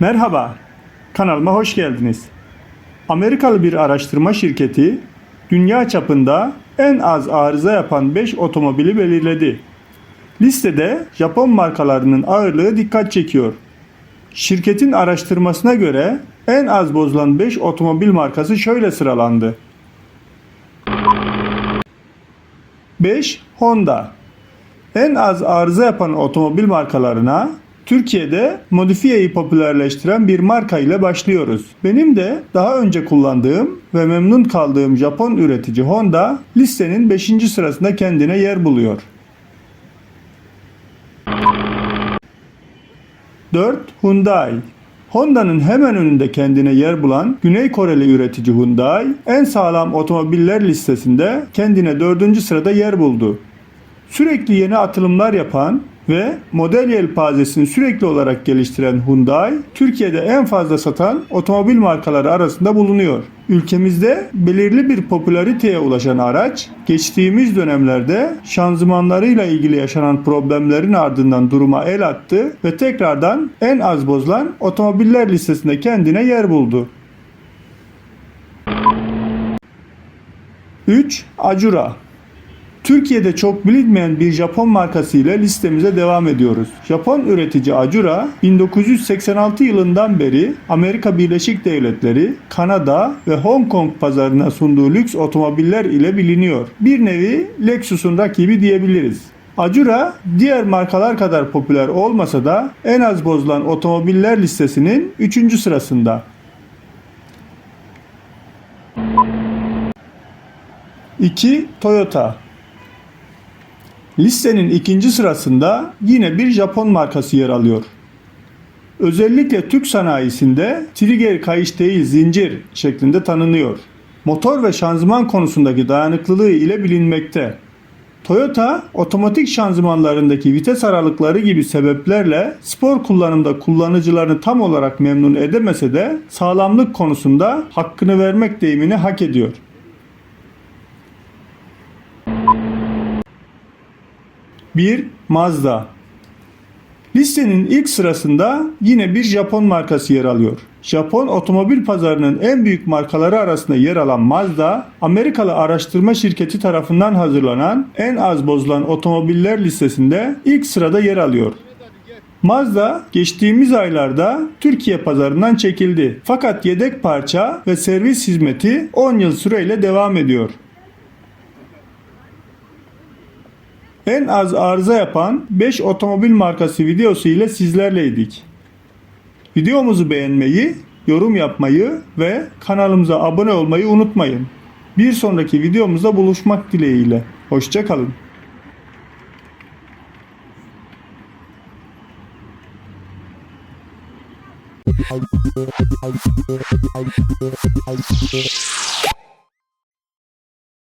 Merhaba, kanalıma hoş geldiniz. Amerikalı bir araştırma şirketi dünya çapında en az arıza yapan 5 otomobili belirledi. Listede Japon markalarının ağırlığı dikkat çekiyor. Şirketin araştırmasına göre en az bozulan 5 otomobil markası şöyle sıralandı. 5. Honda En az arıza yapan otomobil markalarına Türkiye'de modifiyeyi popülerleştiren bir marka ile başlıyoruz. Benim de daha önce kullandığım ve memnun kaldığım Japon üretici Honda listenin 5. sırasında kendine yer buluyor. 4. Hyundai Honda'nın hemen önünde kendine yer bulan Güney Koreli üretici Hyundai en sağlam otomobiller listesinde kendine 4. sırada yer buldu. Sürekli yeni atılımlar yapan ve model yelpazesini sürekli olarak geliştiren Hyundai, Türkiye'de en fazla satan otomobil markaları arasında bulunuyor. Ülkemizde belirli bir popülariteye ulaşan araç, geçtiğimiz dönemlerde şanzımanlarıyla ilgili yaşanan problemlerin ardından duruma el attı ve tekrardan en az bozulan otomobiller listesinde kendine yer buldu. 3. Acura Türkiye'de çok bilinmeyen bir Japon markası ile listemize devam ediyoruz. Japon üretici Acura 1986 yılından beri Amerika Birleşik Devletleri, Kanada ve Hong Kong pazarına sunduğu lüks otomobiller ile biliniyor. Bir nevi Lexus'un rakibi diyebiliriz. Acura diğer markalar kadar popüler olmasa da en az bozulan otomobiller listesinin 3. sırasında. 2. Toyota Listenin ikinci sırasında yine bir Japon markası yer alıyor. Özellikle Türk sanayisinde trigger kayış değil zincir şeklinde tanınıyor. Motor ve şanzıman konusundaki dayanıklılığı ile bilinmekte. Toyota, otomatik şanzımanlarındaki vites aralıkları gibi sebeplerle spor kullanımda kullanıcılarını tam olarak memnun edemese de sağlamlık konusunda hakkını vermek deyimini hak ediyor. 1. Mazda Listenin ilk sırasında yine bir Japon markası yer alıyor. Japon otomobil pazarının en büyük markaları arasında yer alan Mazda, Amerikalı araştırma şirketi tarafından hazırlanan en az bozulan otomobiller listesinde ilk sırada yer alıyor. Mazda geçtiğimiz aylarda Türkiye pazarından çekildi. Fakat yedek parça ve servis hizmeti 10 yıl süreyle devam ediyor. En az arıza yapan 5 otomobil markası videosu ile sizlerleydik. Videomuzu beğenmeyi, yorum yapmayı ve kanalımıza abone olmayı unutmayın. Bir sonraki videomuzda buluşmak dileğiyle. Hoşçakalın.